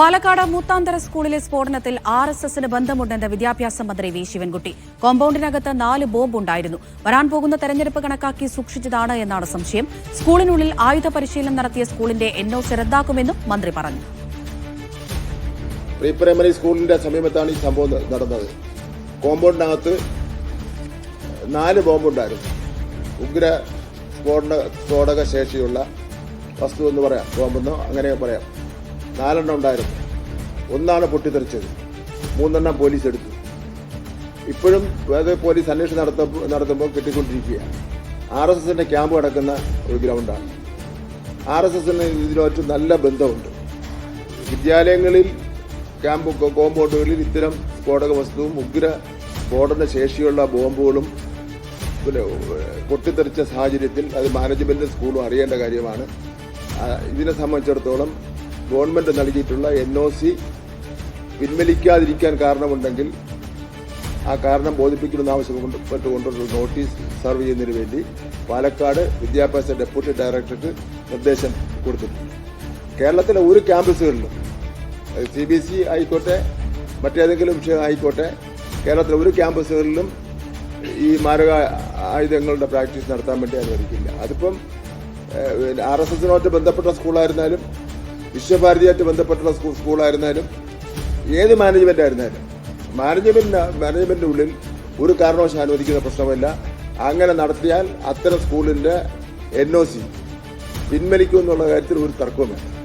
പാലക്കാട് മൂത്താന്തര സ്കൂളിലെ സ്ഫോടനത്തിൽ R S എസിന് ബന്ധമുണ്ടെന്ന് വിദ്യാഭ്യാസ മന്ത്രി വി ശിവൻകുട്ടി. കോമ്പൌണ്ടിനകത്ത് നാല് ബോംബ് ഉണ്ടായിരുന്നു വരാൻ പോകുന്ന തെരഞ്ഞെടുപ്പ് കണക്കാക്കി സൂക്ഷിച്ചതാണ് എന്നാണ് സംശയം. സ്കൂളിനുള്ളിൽ ആയുധ പരിശീലനം നടത്തിയ സ്കൂളിന്റെ എൻഒ റദ്ദാക്കുമെന്നും മന്ത്രി പറഞ്ഞു. പ്രീ പ്രൈമറി സ്കൂളിന്റെ സമീപത്താണ് ഈ സംഭവം നടന്നത്. കോമ്പൗണ്ടിനകത്ത് നാല് ബോംബുണ്ടായിരുന്നു. ഉഗ്ര സ്ഫോടന സ്ഫോടക ശേഷിയുള്ള വസ്തു എന്ന് പറയാം. ബോംബെന്നോ അങ്ങനെ പറയാം. നാലെണ്ണം ഉണ്ടായിരുന്നു. ഒന്നാണ് പൊട്ടിത്തെറിച്ചത്. മൂന്നെണ്ണം പോലീസ് എടുത്തു. ഇപ്പോഴും അത് പോലീസ് അന്വേഷണം നടത്തുമ്പോൾ നടത്തുമ്പോൾ കിട്ടിക്കൊണ്ടിരിക്കുകയാണ്. ആർ എസ് എസിന്റെ ക്യാമ്പ് കിടക്കുന്ന ഒരു ഗ്രൗണ്ടാണ്. ആർ എസ് എസിന് ഇതിനോട്ട് നല്ല ബന്ധമുണ്ട്. വിദ്യാലയങ്ങളിൽ ക്യാമ്പ് കോമ്പൗണ്ടുകളിൽ ഇത്തരം സ്ഫോടക വസ്തുവും ഉഗ്ര സ്ഫോടന ശേഷിയുള്ള ബോംബുകളും പിന്നെ പൊട്ടിത്തെറിച്ച സാഹചര്യത്തിൽ അത് മാനേജ്മെന്റ് സ്കൂളും അറിയേണ്ട കാര്യമാണ്. ഇതിനെ സംബന്ധിച്ചിടത്തോളം ഗവൺമെന്റ് നൽകിയിട്ടുള്ള എൻ ഒ സി പിൻവലിക്കാതിരിക്കാൻ കാരണമുണ്ടെങ്കിൽ ആ കാരണം ബോധിപ്പിക്കണമെന്ന് ആവശ്യപ്പെട്ടുകൊണ്ടുള്ള നോട്ടീസ് സർവ് ചെയ്യുന്നതിന് വേണ്ടി പാലക്കാട് വിദ്യാഭ്യാസ ഡെപ്യൂട്ടി ഡയറക്ടർക്ക് നിർദ്ദേശം കൊടുത്തിട്ടുണ്ട് കേരളത്തിലെ ഒരു ക്യാമ്പസുകളിലും സി ബി ഇ ആയിക്കോട്ടെ മറ്റേതെങ്കിലും വിഷയം ആയിക്കോട്ടെ കേരളത്തിലെ ഒരു ക്യാമ്പസുകളിലും ഈ മാരക ആയുധങ്ങളുടെ പ്രാക്ടീസ് നടത്താൻ വേണ്ടി അനുവദിക്കില്ല. അതിപ്പം ആർ എസ് എസിനോട്ട് ബന്ധപ്പെട്ട സ്കൂളായിരുന്നാലും വിശ്വഭാരതിയായിട്ട് ബന്ധപ്പെട്ടുള്ള സ്കൂൾ സ്കൂളായിരുന്നാലും ഏത് മാനേജ്മെന്റ് ആയിരുന്നാലും മാനേജ്മെന്റ് മാനേജ്മെന്റിന്റെ ഉള്ളിൽ ഒരു കാരണവശാലും അനുവദിക്കുന്ന പ്രശ്നമല്ല. അങ്ങനെ നടത്തിയാൽ അത്തരം സ്കൂളിന്റെ എൻ ഒ സി പിൻവലിക്കും കാര്യത്തിൽ ഒരു തർക്കവുമില്ല.